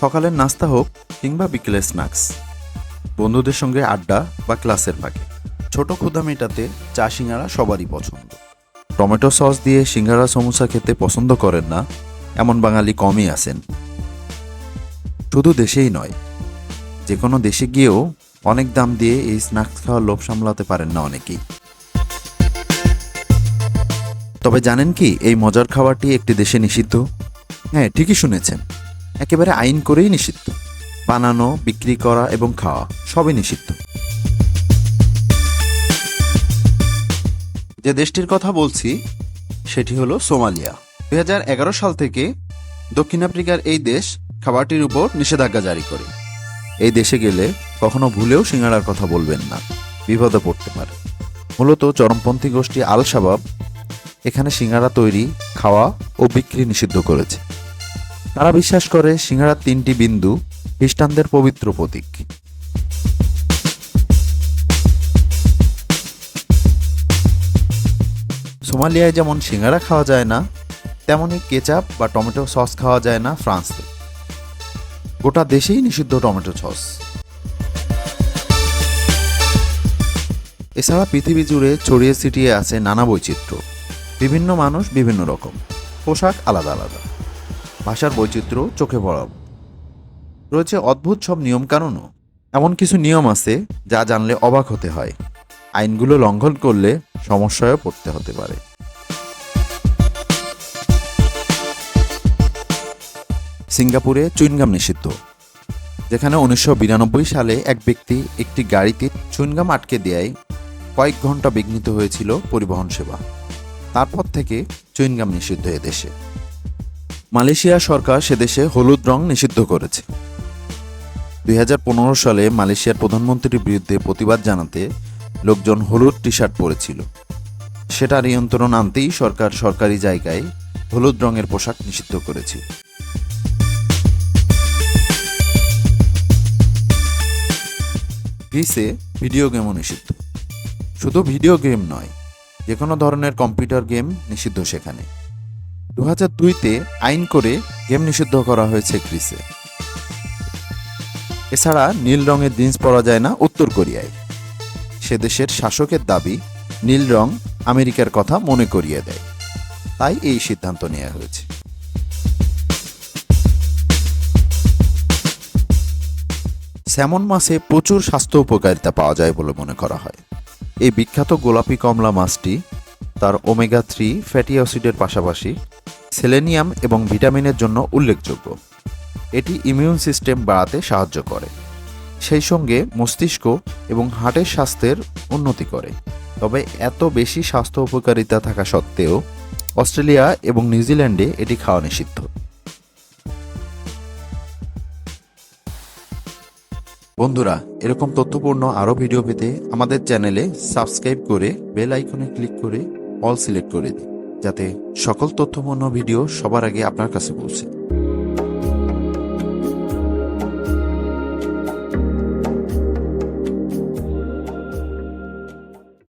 সকালের নাস্তা হোক কিংবা বিকেলের স্ন্যাক্স। বন্ধুদের সঙ্গে আড্ডা বা ক্লাসের ফাঁকে। ছোট ক্ষুধা মেটাতে চা সিঙ্গারা সবারই পছন্দ। টমেটো সস দিয়ে সিঙ্গারা সমোসা খেতে পছন্দ করেন না, এমন বাঙালি কমই আছেন। শুধু দেশেই নয় যে কোনো দেশে গিয়েও অনেক দাম দিয়ে এই স্ন্যাক্স খাওয়ার লোভ সামলাতে পারেন না অনেকেই। তবে জানেন কি, এই মজার খাবারটি একটি দেশে নিষিদ্ধ? হ্যাঁ ঠিকই শুনেছেন। একেবারে আইন করেই নিষিদ্ধ। বানানো, বিক্রি করা এবং খাওয়া সবই নিষিদ্ধ। যে দেশটির কথা বলছি, সেটি হলো সোমালিয়া। দুই হাজার এগারো সাল থেকে দক্ষিণ আফ্রিকার এই দেশ খাবারটির উপর নিষেধাজ্ঞা জারি করে। এই দেশে গেলে কখনো ভুলেও সিঙ্গাড়ার কথা বলবেন না। বিপদে পড়তে পারে। মূলত চরমপন্থী গোষ্ঠী আল শাবাব এখানে সিঙ্গারা তৈরি, খাওয়া ও বিক্রি নিষিদ্ধ করেছে। তারা বিশ্বাস করে সিঙ্গারার তিনটি বিন্দু, খ্রিস্টানদের পবিত্র প্রতীক। সোমালিয়ায় যেমন সিঙ্গারা খাওয়া যায় না তেমনই কেচাপ বা টমেটো সস খাওয়া যায় না ফ্রান্সে। গোটা দেশেই নিষিদ্ধ টমেটো সস। এছাড়া পৃথিবী জুড়ে ছড়িয়ে ছিটিয়ে আছে নানা বৈচিত্র্য। বিভিন্ন মানুষ বিভিন্ন রকম। পোশাক আলাদা আলাদা। ভাষার বৈচিত্র্য চোখে পড়া। রয়েছে অদ্ভুত সব নিয়মকানুনও। এমন কিছু নিয়ম আছে যা জানলে অবাক হতে হয়। আইনগুলো লঙ্ঘন করলে সমস্যায় পড়তে হতে পারে। সিঙ্গাপুরে চুইনগাম নিষিদ্ধ। যেখানে উনিশশো বিরানব্বই সালে এক ব্যক্তি একটি গাড়িতে চুইনগাম আটকে দেয় কয়েক ঘণ্টা বিঘ্নিত হয়েছিল পরিবহন সেবা। তারপর থেকে চুইনগাম নিষিদ্ধ এদেশে মালয়েশিয়া সরকার সেদেশে হলুদ রং নিষিদ্ধ করেছে। দুই হাজার পনেরো সালে মালয়েশিয়ার প্রধানমন্ত্রীর বিরুদ্ধে প্রতিবাদ জানাতে লোকজন হলুদ টি শার্ট পরেছিল। সেটা নিয়ন্ত্রণ আনতেই সরকার সরকারি জায়গায় হলুদ রঙের পোশাক নিষিদ্ধ করেছে। গ্রিসে ভিডিও গেমও নিষিদ্ধ। শুধু ভিডিও গেম নয় যে কোনো ধরনের কম্পিউটার গেম নিষিদ্ধ সেখানে। দু হাজার দুইতে আইন করে গেম নিষিদ্ধ করা হয়েছে গ্রিসে। এছাড়া নীল রঙের জিন্স পরা যায় না উত্তর কোরিয়ায়। সে দেশের শাসকের দাবি, নীল রং আমেরিকার কথা মনে করিয়ে দেয়। তাই এই সিদ্ধান্ত নেওয়া হয়েছে। স্যামন মাছে প্রচুর স্বাস্থ্য উপকারিতা পাওয়া যায় বলে মনে করা হয়। এই বিখ্যাত গোলাপি কমলা মাছটি তার ওমেগা থ্রি ফ্যাটি অ্যাসিডের পাশাপাশি সেলেনিয়াম এবং ভিটামিনের জন্য উল্লেখযোগ্য। এটি ইমিউন সিস্টেম বাড়াতে সাহায্য করে। সেই সঙ্গে মস্তিষ্ক এবং হার্টের স্বাস্থ্যের উন্নতি করে। তবে এত বেশি স্বাস্থ্য উপকারিতা থাকা সত্ত্বেও অস্ট্রেলিয়া এবং নিউজিল্যান্ডে এটি খাওয়া নিষিদ্ধ। বন্ধুরা, এরকম তথ্যপূর্ণ আরও ভিডিও পেতে আমাদের চ্যানেলে সাবস্ক্রাইব করে বেল আইকনে ক্লিক করে অল সিলেক্ট করে দিন। যাতে সকল তথ্যপূর্ণ ভিডিও সবার আগে আপনার কাছে পৌঁছে।